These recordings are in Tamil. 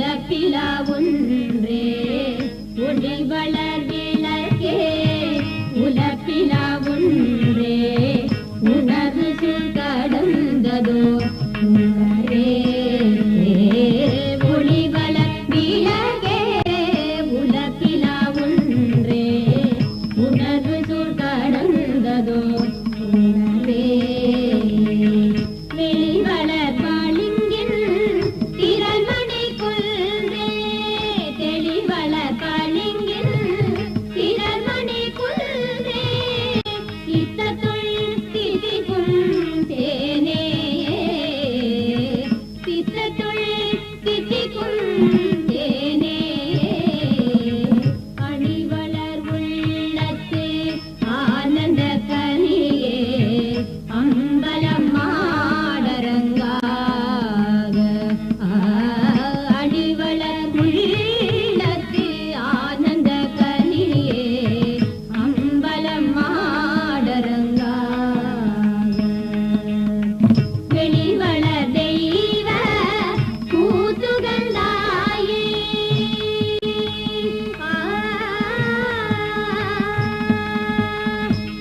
உலப்பிலா ஒன்றே. உடல் வளர் விளக்கே. உலப்பிலா ஒன்றே. உணர்வு கடந்ததோ.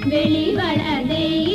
வெளிவளதே.